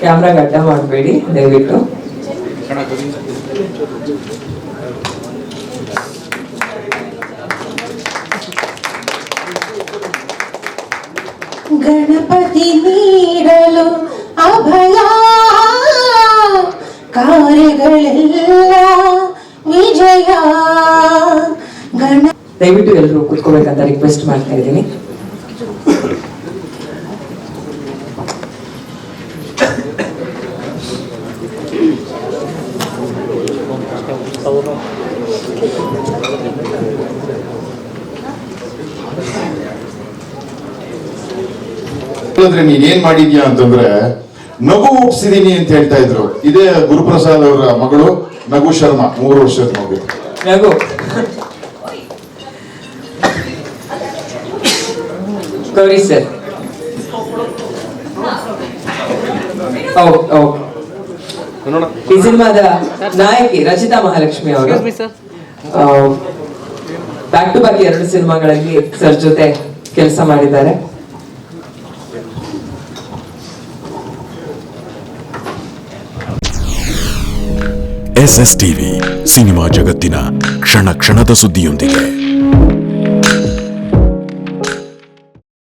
ಕ್ಯಾಮ್ರಾಗೆ ಅಡ್ಡ ಮಾಡಬೇಡಿ ದಯವಿಟ್ಟು. ಗಣಪತಿ ನೀಡಲು ಅಭಯ. ಕಾರ್ಯಗಳೆಲ್ಲ ವಿಜಯ. ಗಣ ದಯವಿಟ್ಟು ಎಲ್ಲರೂ ಕುತ್ಕೋಬೇಕಂತ ರಿಕ್ವೆಸ್ಟ್ ಮಾಡ್ತಾ ಇದ್ದೀನಿ. ಹೇಳಿದ್ರೆ ನೀನ್ ಏನ್ ಮಾಡಿದ್ಯಾ ಅಂತಂದ್ರೆ ನಗು ಹುಟ್ಟಿಸಿದೀನಿ ಅಂತ ಹೇಳ್ತಾ ಇದ್ರು. ಇದೇ ಗುರುಪ್ರಸಾದ್ ಅವರ ಮಗಳು ನಗು ಶರ್ಮಾ ಮೂರು ವರ್ಷದ ಮಗು. ನಗು. ಗೌರಿ ಸರ್. ಈ ಸಿನಿಮಾದ ನಾಯಕಿ ರಚಿತಾ ಮಹಾಲಕ್ಷ್ಮಿ ಅವರು ಬ್ಯಾಕ್ ಟು ಬ್ಯಾಕ್ ಎರಡು ಸಿನಿಮಾಗಳಲ್ಲಿ ಸರ್ ಜೊತೆ ಕೆಲಸ ಮಾಡಿದ್ದಾರೆ. ಎಸ್ ಎಸ್ ಟಿವಿ ಸಿನಿಮಾ ಜಗತ್ತಿನ ಕ್ಷಣ ಕ್ಷಣದ ಸುದ್ದಿಯೊಂದಿಗೆ.